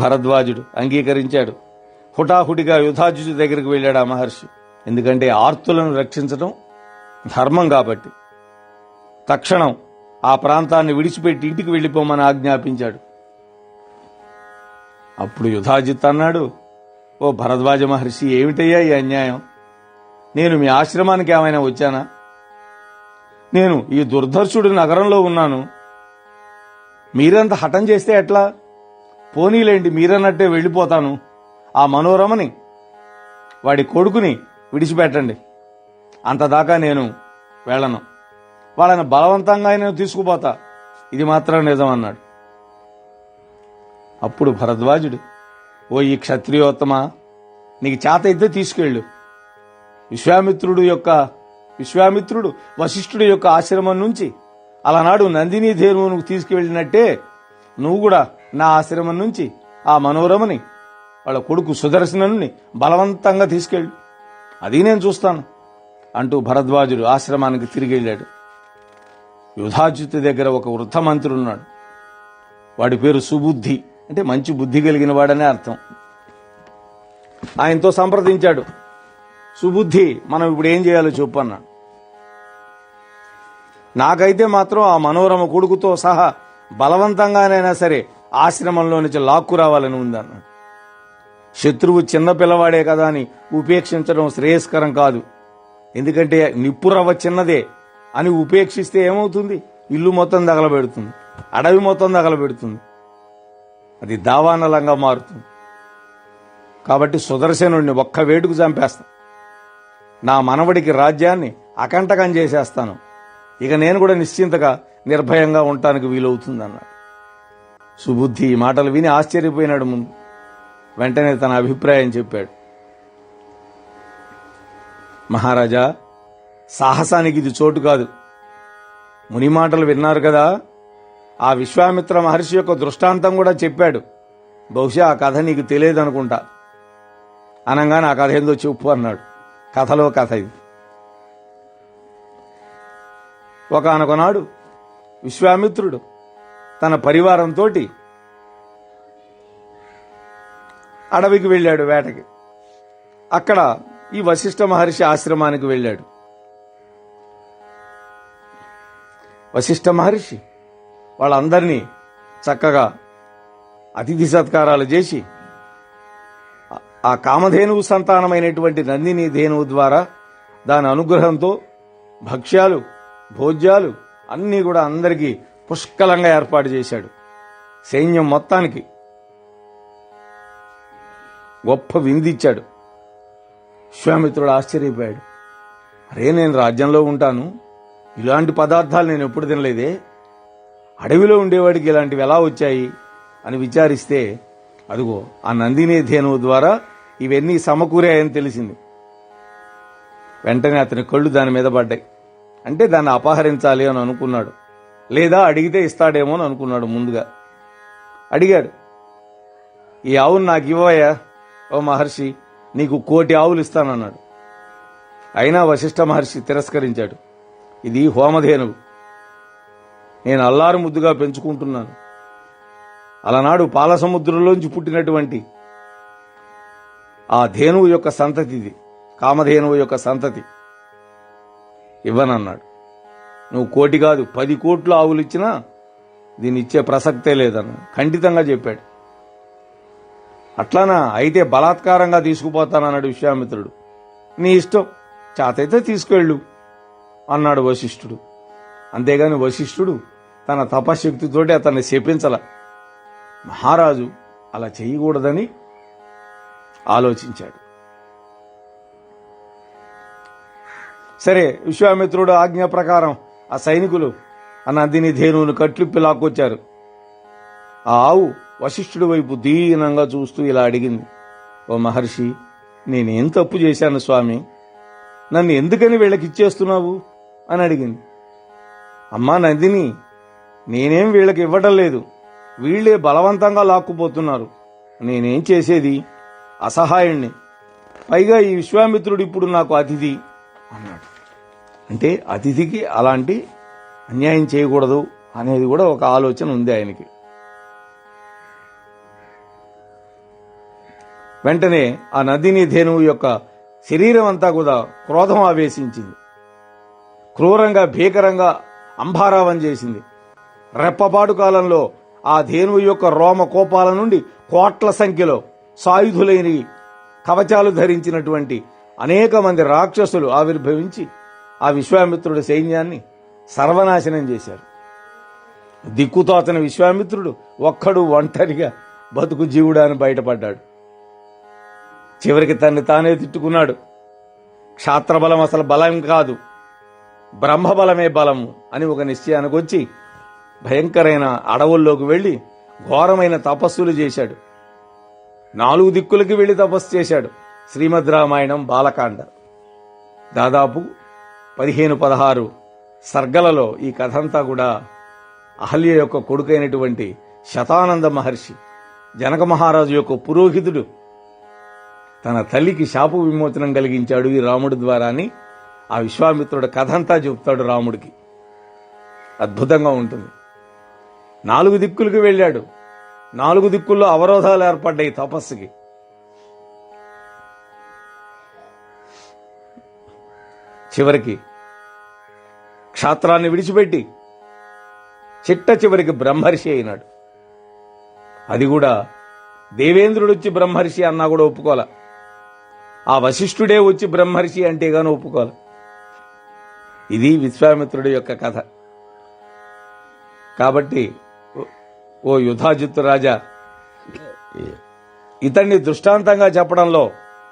భరద్వాజుడు అంగీకరించాడు. హుటాహుటిగా యుధాజుడి దగ్గరికి వెళ్ళాడు ఆ మహర్షి. ఎందుకంటే ఆర్తులను రక్షించడం ధర్మం కాబట్టి. తక్షణం ఆ ప్రాంతాన్ని విడిచిపెట్టి ఇంటికి వెళ్ళిపోమని ఆజ్ఞాపించాడు. అప్పుడు యుధాజిత్ అన్నాడు ఓ భరద్వాజ మహర్షి ఏమిటయ్యా ఈ అన్యాయం? నేను మీ ఆశ్రమానికి ఏమైనా వచ్చానా? నేను ఈ దుర్ధర్షుడి నగరంలో ఉన్నాను. మీరంత హఠం చేస్తే ఎట్లా? పోనీలేండి మీరన్నట్టే వెళ్ళిపోతాను. ఆ మనోరమని వాడి కొడుకుని విడిచిపెట్టండి. అంతదాకా నేను వెళ్ళను. వాళ్ళని బలవంతంగా నేను తీసుకుపోతా. ఇది మాత్రం నిజం అన్నాడు. అప్పుడు భరద్వాజుడు ఓ ఈ క్షత్రియోత్తమ నీకు చేత అయితే తీసుకెళ్ళు. విశ్వామిత్రుడు యొక్క విశ్వామిత్రుడు వశిష్ఠుడి యొక్క ఆశ్రమం నుంచి అలనాడు నందిని ధేనువును తీసుకువెళ్ళినట్టే నువ్వు కూడా నా ఆశ్రమం నుంచి ఆ మనోరమని వాళ్ళ కొడుకు సుదర్శనుని బలవంతంగా తీసుకెళ్ళు. అది నేను చూస్తాను అంటూ భరద్వాజుడు ఆశ్రమానికి తిరిగి వెళ్ళాడు యుధాచ్యుతి దగ్గర ఒక వృద్ధ మంత్రి ఉన్నాడు. వాడి పేరు సుబుద్ధి అంటే మంచి బుద్ధి కలిగిన వాడనే అర్థం. ఆయనతో సంప్రదించాడు. సుబుద్ధి మనం ఇప్పుడు ఏం చేయాలో చెప్పు అన్నాడు. నాకైతే మాత్రం ఆ మనోరమ కొడుకుతో సహా బలవంతంగానైనా సరే ఆశ్రమంలో నుంచి లాక్కు రావాలని ఉందన్నాడు శత్రువు చిన్న పిల్లవాడే కదా అని ఉపేక్షించడం శ్రేయస్కరం కాదు. ఎందుకంటే నిప్పురవ్వ చిన్నదే అని ఉపేక్షిస్తే ఏమవుతుంది? ఇల్లు మొత్తం తగలబెడుతుంది. అడవి మొత్తం తగలబెడుతుంది. అది దావానలంగా మారుతుంది. కాబట్టి సుదర్శనుడిని ఒక్క వేటుకు చంపేస్తాను నా మనవడికి రాజ్యాన్ని అకంటకం చేసేస్తాను. ఇక నేను కూడా నిశ్చింతగా నిర్భయంగా ఉండటానికి వీలవుతుంది అన్నాడు సుబుద్ధి ఈ మాటలు విని ఆశ్చర్యపోయినాడు ముందు. వెంటనే తన అభిప్రాయం చెప్పాడు. మహారాజా సాహసానికి ఇది చోటు కాదు. ముని మాటలు విన్నారు కదా? ఆ విశ్వామిత్ర మహర్షి యొక్క దృష్టాంతం కూడా చెప్పాడు. బహుశా ఆ కథ నీకు తెలియదు అనుకుంటా అనగానే ఆ కథ ఏందో చెప్పు అన్నాడు. కథలో కథ ఇది. ఒకనొకనాడు విశ్వామిత్రుడు తన పరివారంతో అడవికి వెళ్ళాడు వేటకి. అక్కడ ఈ వశిష్ఠ మహర్షి ఆశ్రమానికి వెళ్ళాడు. వశిష్ఠ మహర్షి వాళ్ళందరినీ చక్కగా అతిథి సత్కారాలు చేసి ఆ- కామధేనువు సంతానమైనటువంటి నందిని ధేనువు ద్వారా దాని అనుగ్రహంతో భక్ష్యాలు భోజ్యాలు అన్నీ కూడా అందరికీ పుష్కలంగా ఏర్పాటు చేశాడు. సైన్యం మొత్తానికి గొప్ప విందిచ్చాడు. విశ్వామిత్రుడు ఆశ్చర్యపోయాడు. అరే నేను రాజ్యంలో ఉంటాను. ఇలాంటి పదార్థాలు నేను ఎప్పుడు తినలేదే. అడవిలో ఉండేవాడికి ఇలాంటివి ఎలా వచ్చాయి అని విచారిస్తే అదిగో ఆ నందినే ధేనువు ద్వారా ఇవన్నీ సమకూరాయని తెలిసింది. వెంటనే అతని కళ్ళు దాని మీద పడ్డాయి. అంటే దాన్ని అపహరించాలి అని అనుకున్నాడు. లేదా అడిగితే ఇస్తాడేమో అని అనుకున్నాడు ముందుగా. అడిగాడు ఈ ఆవును నాకు ఇవ్వయా ఓ మహర్షి నీకు కోటి ఆవులు ఇస్తానన్నాడు. అయినా వశిష్ఠ మహర్షి తిరస్కరించాడు. ఇది హోమధేనువు. నేను అల్లారు ముద్దుగా పెంచుకుంటున్నాను. అలనాడు పాలసముద్రంలోంచి పుట్టినటువంటి ఆ ధేనువు యొక్క సంతతి ఇది కామధేనువు యొక్క సంతతి. ఇవ్వనన్నాడు. నువ్వు కోటి కాదు పది కోట్లు ఆవులు ఇచ్చినా దీన్ని ఇచ్చే ప్రసక్తే లేదన్నాడు. ఖండితంగా చెప్పాడు. అట్లానా? అయితే బలాత్కారంగా తీసుకుపోతానన్నాడు విశ్వామిత్రుడు. నీ ఇష్టం చాతైతే తీసుకెళ్ళు అన్నాడు వశిష్ఠుడు. అంతేగాని వశిష్ఠుడు తన తపశక్తితోటి అతన్ని శపించల. మహారాజు అలా చేయకూడదని ఆలోచించాడు. సరే విశ్వామిత్రుడు ఆజ్ఞ ప్రకారం ఆ సైనికులు ఆ నందిని ధేనువును కట్లిప్పి లాక్కొచ్చారు. ఆ ఆవు వశిష్ఠుడి వైపు దీనంగా చూస్తూ ఇలా అడిగింది. ఓ మహర్షి నేనేం తప్పు చేశాను స్వామి? నన్ను ఎందుకని వీళ్ళకి ఇచ్చేస్తున్నావు? అని అడిగింది. అమ్మా నందిని నేనేం వీళ్ళకి ఇవ్వటం లేదు. వీళ్ళే బలవంతంగా లాక్కుపోతున్నారు. నేనేం చేసేది? అసహాయుణ్ణి. పైగా ఈ విశ్వామిత్రుడు ఇప్పుడు నాకు అతిథి అన్నాడు. అంటే అతిథికి అలాంటి అన్యాయం చేయకూడదు అనేది కూడా ఒక ఆలోచన ఉంది ఆయనకి. వెంటనే ఆ నదిని ధేనువు యొక్క శరీరం అంతా కూడా క్రోధం ఆవేశించింది క్రూరంగా భీకరంగా అంబారావం చేసింది. రెప్పపాటు కాలంలో ఆ ధేనువు యొక్క రోమ కోపాల నుండి కోట్ల సంఖ్యలో సాయుధులైన కవచాలు ధరించినటువంటి అనేక మంది రాక్షసులు ఆవిర్భవించి ఆ విశ్వామిత్రుడి సైన్యాన్ని సర్వనాశనం చేశారు. దిక్కుతోతన విశ్వామిత్రుడు ఒక్కడు ఒంటరిగా బతుకు జీవుడా అని బయటపడ్డాడు. చివరికి తన్ని తానే తిట్టుకున్నాడు. క్షాత్రబలం అసలు బలం కాదు. బ్రహ్మబలమే బలము అని ఒక నిశ్చయానికి వచ్చి భయంకరమైన అడవుల్లోకి వెళ్ళి ఘోరమైన తపస్సులు చేశాడు. నాలుగు దిక్కులకి వెళ్ళి తపస్సు చేశాడు శ్రీమద్ రామాయణం బాలకాండ. దాదాపు పదిహేను పదహారు సర్గలలో ఈ కథంతా కూడా అహల్య యొక్క కొడుకైనటువంటి శతానంద మహర్షి జనక మహారాజు యొక్క పురోహితుడు తన తల్లికి శాప విమోచనం కలిగించాడు ఈ రాముడి ద్వారా అని ఆ విశ్వామిత్రుడు కథంతా చెప్తాడు రాముడికి. అద్భుతంగా ఉంటుంది. నాలుగు దిక్కులకు వెళ్ళాడు. నాలుగు దిక్కుల్లో అవరోధాలు ఏర్పడ్డాయి తపస్సుకి. చివరికి క్షాత్రాన్ని విడిచిపెట్టి చిట్ట చివరికి బ్రహ్మర్షి అయినాడు. అది కూడా దేవేంద్రుడు వచ్చి బ్రహ్మర్షి అన్నా కూడా ఒప్పుకోలే ఆ వశిష్ఠుడే వచ్చి బ్రహ్మర్షి అంటే గాని ఇది విశ్వామిత్రుడి యొక్క కథ. కాబట్టి ఓ- యుధాజిత్తు రాజా ఇతన్ని దృష్టాంతంగా చెప్పడంలో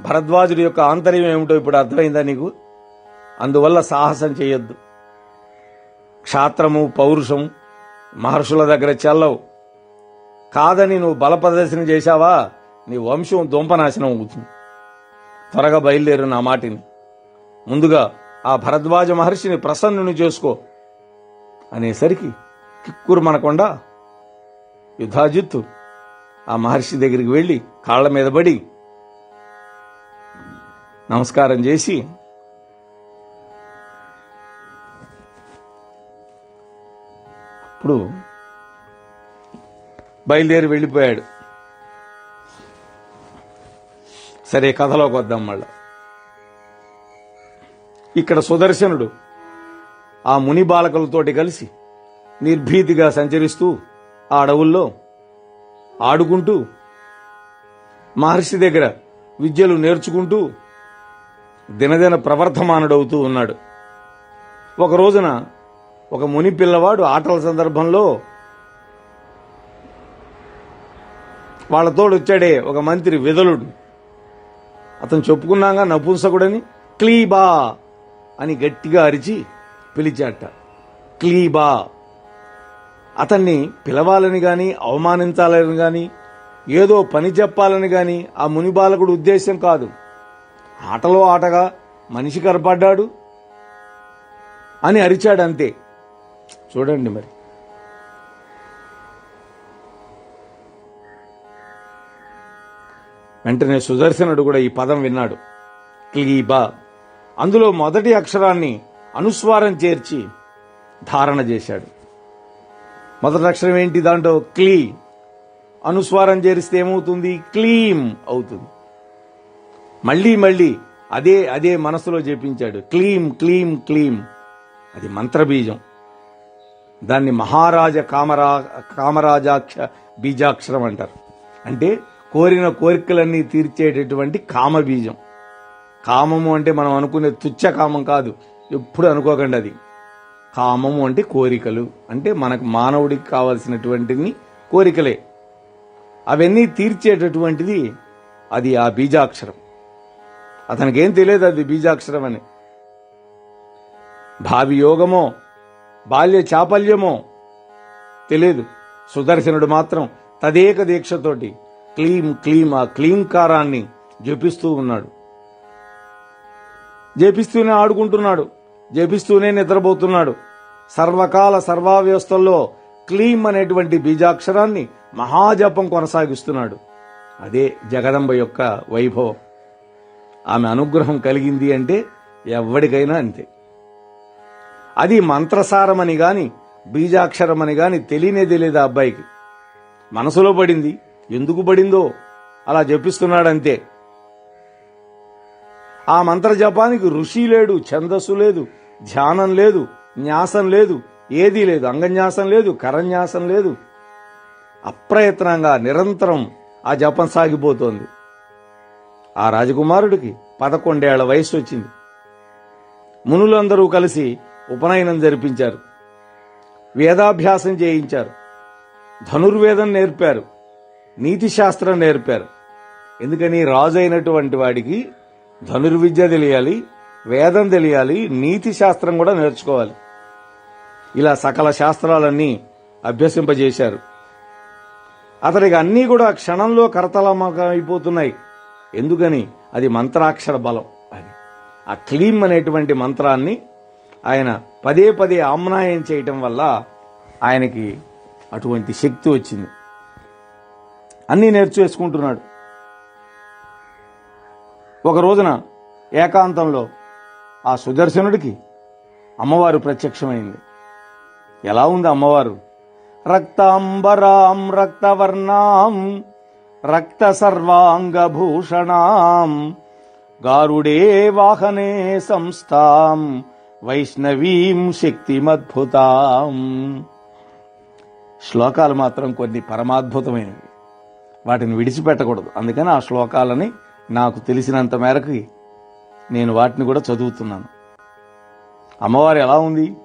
భరద్వాజుడి యొక్క ఆంతర్యం ఏమిటో ఇప్పుడు అర్థమైందా నీకు? అందువల్ల సాహసం చేయొద్దు. క్షాత్రము పౌరుషం మహర్షుల దగ్గర చెల్లవు. కాదని నువ్వు బల ప్రదర్శన చేశావా? నీ వంశం దుంపనాశనం అవుతుంది. త్వరగా బయలుదేరు నా మాటిని. ముందుగా ఆ భరద్వాజ మహర్షిని ప్రసన్నుని చేసుకో అనేసరికి కిక్కురు మనకొండ యుధాజిత్తు ఆ మహర్షి దగ్గరికి వెళ్ళి కాళ్ళ మీద పడి నమస్కారం చేసి అప్పుడు బయలుదేరి వెళ్ళిపోయాడు. సరే కథలోకి వద్దాం మళ్ళా. ఇక్కడ సుదర్శనుడు ఆ ముని బాలకులతోటి కలిసి నిర్భీతిగా సంచరిస్తూ ఆ అడవుల్లో ఆడుకుంటూ మహర్షి దగ్గర విద్యలు నేర్చుకుంటూ దినదిన ప్రవర్ధమానుడవుతూ ఉన్నాడు. ఒక రోజున ఒక ముని పిల్లవాడు ఆటల సందర్భంలో వాళ్ళతోడు వచ్చాడే ఒక మంత్రి విదలుడు. అతను చెప్పుకున్నాగా నపుంసకుడని క్లీబా అని గట్టిగా అరిచి పిలిచాట. క్లీబా. అతన్ని పిలవాలని గాని అవమానించాలని గాని ఏదో పని చెప్పాలని గాని ఆ ముని బాలకుడు ఉద్దేశం కాదు. ఆటలో ఆటగా మనిషి కరపడ్డాడు అని అరిచాడు అంతే చూడండి మరి. వెంటనే సుదర్శనుడు కూడా ఈ పదం విన్నాడు. క్లీబా అందులో మొదటి అక్షరాన్ని అనుస్వారం చేర్చి ధారణ చేశాడు. మొదటి అక్షరం ఏంటి దాంట్లో? క్లీ అనుస్వారం చేరిస్తే ఏమవుతుంది? క్లీం అవుతుంది. మళ్ళీ మళ్ళీ అదే అదే మనసులో చేపించాడు క్లీం క్లీం క్లీం. అది మంత్రబీజం. దాన్ని మహారాజ కామరా కామరాజాక్ష బీజాక్షరం అంటారు. అంటే కోరిన కోరికలన్నీ తీర్చేటటువంటి కామబీజం. కామము అంటే మనం అనుకునే తుచ్చ కామం కాదు. ఎప్పుడు అనుకోకండి అది. కామము అంటే కోరికలు. అంటే మనకు మానవుడికి కావలసినటువంటివి కోరికలే. అవన్నీ తీర్చేటటువంటిది అది ఆ బీజాక్షరం. అతనికి ఏం తెలియదు అది బీజాక్షరం అని. భావి యోగమో బాల్య చాపల్యమో తెలియదు. సుదర్శనుడు మాత్రం తదేక దీక్షతోటి క్లీం క్లీం ఆ క్లీంకారాన్ని జపిస్తూ ఉన్నాడు. జపిస్తూనే ఆడుకుంటున్నాడు. జపిస్తూనే నిద్రపోతున్నాడు. సర్వకాల సర్వావ్యవస్థల్లో క్లీం అనేటువంటి బీజాక్షరాన్ని మహాజపం కొనసాగిస్తున్నాడు. అదే జగదంబ యొక్క వైభవం. ఆమె అనుగ్రహం కలిగింది అంటే ఎవడికైనా అంతే. అది మంత్రసారమని గాని బీజాక్షరమని గాని తెలియనే తెలియదు ఆ అబ్బాయికి. మనసులో పడింది. ఎందుకు పడిందో అలా జపిస్తున్నాడంతే. ఆ మంత్ర జపానికి ఋషి లేడు ఛందస్సు లేదు ధ్యానం లేదు న్యాసం లేదు ఏదీ లేదు అంగన్యాసం లేదు కరన్యాసం లేదు. అప్రయత్నంగా నిరంతరం ఆ జపం సాగిపోతోంది. ఆ రాజకుమారుడికి పదకొండేళ్ళ వయసు వచ్చింది. మునులందరూ కలిసి ఉపనయనం జరిపించారు. వేదాభ్యాసం చేయించారు. ధనుర్వేదం నేర్పారు. నీతి శాస్త్రం నేర్పారు. ఎందుకని రాజు అయినటువంటి వాడికి ధనుర్విద్య తెలియాలి వేదం తెలియాలి నీతి శాస్త్రం కూడా నేర్చుకోవాలి. ఇలా సకల శాస్త్రాలన్నీ అభ్యసింపజేశారు. అతనికి అన్నీ కూడా క్షణంలో కరతలమకం అయిపోతున్నాయి ఎందుకని? అది మంత్రాక్షర బలం అది. ఆ క్లీమ్ అనేటువంటి మంత్రాన్ని ఆయన పదే పదే ఆమ్నాయం చేయటం వల్ల ఆయనకి అటువంటి శక్తి వచ్చింది. అన్నీ నేర్చేసుకుంటున్నాడు ఒక రోజున ఏకాంతంలో ఆ సుదర్శనుడికి అమ్మవారు ప్రత్యక్షమైంది. ఎలా ఉంది అమ్మవారు? రక్తాంబరాం రక్తవర్ణాం రక్త సర్వాంగభూషణాం గారుడే వాహనే సంస్థాం వైష్ణవీం శక్తిమద్భుతాం. శ్లోకాలు మాత్రం కొన్ని పరమాద్భుతమైనవి. వాటిని విడిచిపెట్టకూడదు. అందుకని ఆ శ్లోకాలని నాకు తెలిసినంత మేరకు నేను వాటిని కూడా చదువుతున్నాను. అమ్మవారు ఎలా ఉంది?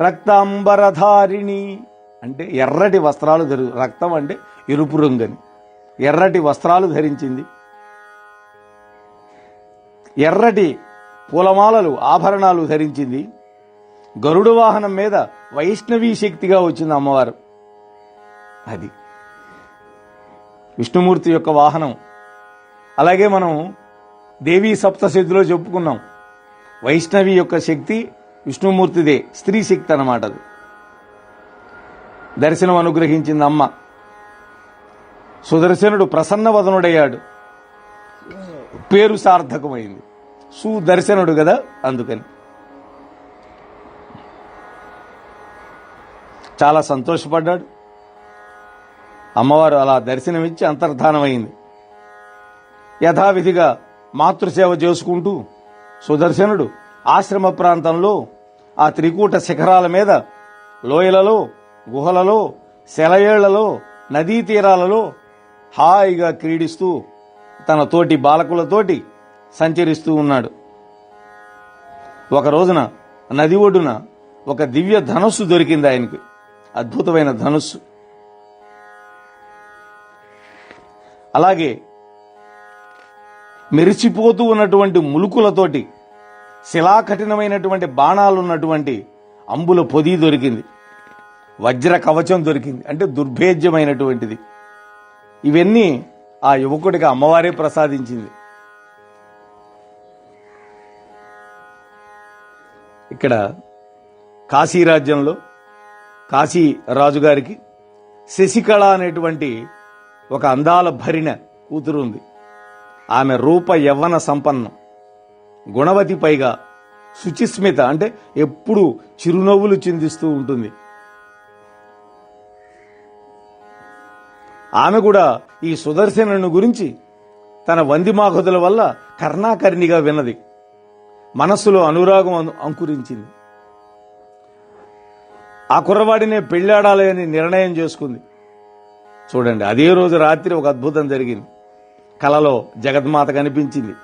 రక్తాంబరధారిణి అంటే ఎర్రటి వస్త్రాలు ధరు రక్తం అంటే ఎరుపు రంగని. ఎర్రటి వస్త్రాలు ధరించింది. ఎర్రటి పూలమాలలు ఆభరణాలు ధరించింది. గరుడు వాహనం మీద వైష్ణవీ శక్తిగా వచ్చింది అమ్మవారు. అది. విష్ణుమూర్తి యొక్క వాహనం. అలాగే మనం దేవీ సప్తశతిలో చెప్పుకున్నాం. వైష్ణవి యొక్క శక్తి విష్ణుమూర్తిదే స్త్రీ శక్తి అన్నమాట అది. దర్శనం అనుగ్రహించింది అమ్మ. సుదర్శనుడు ప్రసన్నవదనుడయ్యాడు. పేరు సార్థకమైంది. సుదర్శనుడు కదా అందుకని. చాలా సంతోషపడ్డాడు. అమ్మవారు అలా దర్శనమిచ్చి అంతర్ధానమైంది. యథావిధిగా మాతృసేవ చేసుకుంటూ సుదర్శనుడు ఆశ్రమ ప్రాంతంలో ఆ త్రికూట శిఖరాల మీద లోయలలో గుహలలో సెలయేళ్ళలో నదీ తీరాలలో హాయిగా క్రీడిస్తూ తన తోటి బాలకులతోటి సంచరిస్తూ ఉన్నాడు. ఒక రోజున నది ఒడ్డున ఒక దివ్య ధనుస్సు దొరికింది ఆయనకి. అద్భుతమైన ధనుస్సు. అలాగే మెరిచిపోతూ ఉన్నటువంటి ములుకులతోటి శిలాకఠినమైనటువంటి బాణాలు ఉన్నటువంటి అంబుల పొది దొరికింది. వజ్ర కవచం దొరికింది. అంటే దుర్భేద్యమైనటువంటిది. ఇవన్నీ ఆ యువకుడికి అమ్మవారే ప్రసాదించింది. ఇక్కడ కాశీ రాజ్యంలో కాశీ రాజుగారికి శశికళ అనేటువంటి ఒక అందాల భరిణ కూతురుంది. ఆమె రూప యవ్వన సంపన్నం. గుణవతి పైగా శుచిస్మిత అంటే ఎప్పుడు చిరునవ్వులు చిందిస్తూ ఉంటుంది. ఆమె కూడా ఈ సుదర్శనుని గురించి తన వందిమాకుతుల వల్ల కర్ణాకర్ణిగా విన్నది. మనస్సులో అనురాగం అంకురించింది. ఆ కుర్రవాడినే పెళ్ళాడాలి అని నిర్ణయం చేసుకుంది. చూడండి అదే రోజు రాత్రి ఒక అద్భుతం జరిగింది. కలలో జగన్మాత కనిపించింది.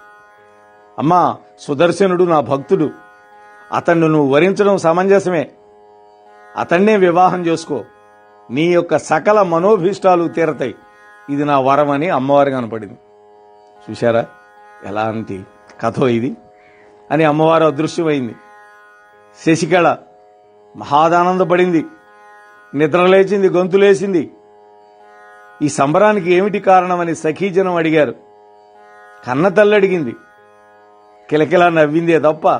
అమ్మా సుదర్శనుడు నా భక్తుడు. అతన్ని నువ్వు వరించడం సమంజసమే. అతన్నే వివాహం చేసుకో. నీ యొక్క సకల మనోభీష్టాలు తీరతాయి. ఇది నా వరం అని అమ్మవారి కనపడింది. చూశారా? ఎలాంటి కథో ఇది? అని అమ్మవారు అదృశ్యమైంది. శశికళ మహాదానందపడింది. నిద్రలేచింది గొంతులేసింది. ఈ సంబరానికి ఏమిటి కారణమని సఖీజనం అడిగారు. కన్నతల్లి అడిగింది కిలకిలా నవ్విందే తప్ప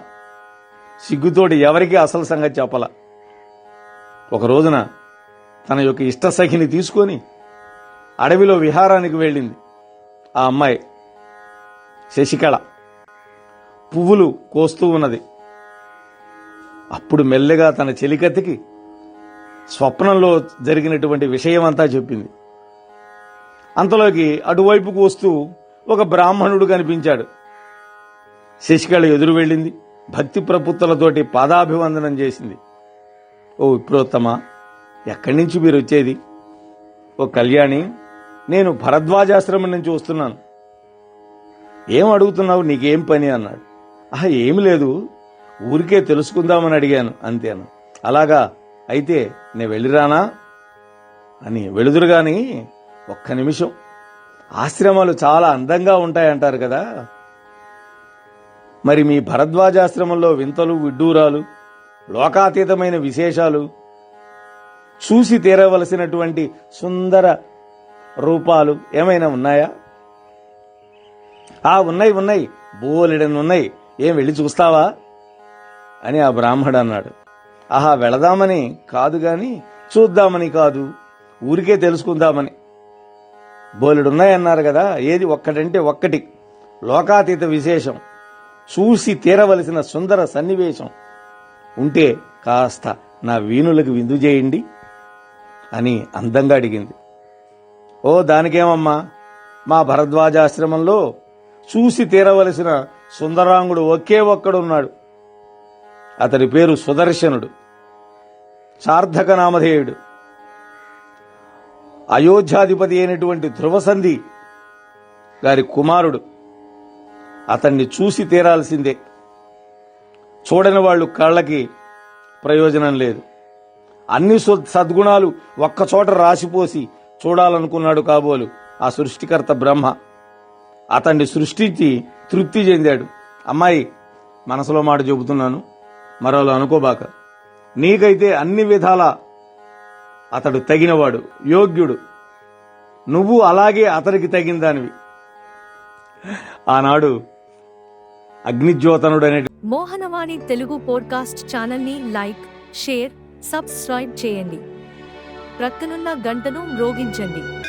సిగ్గుతోటి ఎవరికీ అసలు సంగతి చెప్పల. ఒక రోజున తన యొక్క ఇష్ట సఖిని తీసుకొని అడవిలో విహారానికి వెళ్ళింది. ఆ అమ్మాయి శశికళ. పువ్వులు కోస్తూ ఉన్నది. అప్పుడు మెల్లగా తన చెలికత్తికి స్వప్నంలో జరిగినటువంటి విషయమంతా చెప్పింది. అంతలోకి అటువైపుకు వస్తూ ఒక బ్రాహ్మణుడు కనిపించాడు. శశికళ ఎదురు వెళ్ళింది. భక్తి ప్రపుత్తులతోటి పాదాభివందనం చేసింది. ఓ విప్రోత్తమ ఎక్కడి నుంచి మీరు వచ్చేది? ఓ కళ్యాణి నేను భరద్వాజాశ్రమం నుంచి వస్తున్నాను. ఏం అడుగుతున్నావు? నీకేం పని? అన్నాడు. ఆహా ఏమి లేదు. ఊరికే తెలుసుకుందామని అడిగాను. అంతేను? అలాగా. అయితే నేను వెళ్ళిరానా? అని వెళుదురు కానీ ఒక్క నిమిషం. ఆశ్రమాలు చాలా అందంగా ఉంటాయంటారు కదా. మరి మీ భరద్వాజాశ్రమంలో వింతలు విడ్డూరాలు లోకాతీతమైన విశేషాలు చూసి తీరవలసినటువంటి సుందర రూపాలు ఏమైనా ఉన్నాయా? ఆ ఉన్నాయి ఉన్నాయి. బోలెడని ఉన్నాయి. ఏం వెళ్ళి చూస్తావా? అని ఆ బ్రాహ్మడు అన్నాడు. ఆహా వెళదామని కాదు గాని చూద్దామని కాదు. ఊరికే తెలుసుకుందామని. బోలెడున్నాయన్నారు కదా ఏది ఒక్కటంటే ఒక్కటి. లోకాతీత విశేషం. చూసి తీరవలసిన సుందర సన్నివేశం. ఉంటే కాస్త నా వీణులకు విందు చేయండి అని అందంగా అడిగింది. ఓ దానికేమమ్మా? మా భరద్వాజాశ్రమంలో చూసి తీరవలసిన సుందరాంగుడు ఒకే ఒక్కడున్నాడు. అతని పేరు సుదర్శనుడు. సార్థక నామధేయుడు అయోధ్యాధిపతి అయినటువంటి ధ్రువసంధి గారి కుమారుడు. అతన్ని చూసి తీరాల్సిందే. చూడని వాళ్ళు కళ్ళకి ప్రయోజనం లేదు. అన్ని సద్గుణాలు ఒక్కచోట రాసిపోసి చూడాలనుకున్నాడు కాబోలు ఆ సృష్టికర్త బ్రహ్మ. అతన్ని సృష్టించి తృప్తి చెందాడు. అమ్మాయి మనసులో మాట చెబుతున్నాను మరోలా అనుకోబాక. నీకైతే అన్ని విధాల అతడు తగినవాడు యోగ్యుడు. నువ్వు అలాగే అతడికి తగిన దానివి ఆనాడు అగ్నిజ్యోతనుడు అనే మోహనవాణి తెలుగు పోడ్కాస్ట్ ఛానల్ని లైక్ షేర్ సబ్స్క్రైబ్ చేయండి. ప్రక్కనున్న గంటను మ్రోగించండి.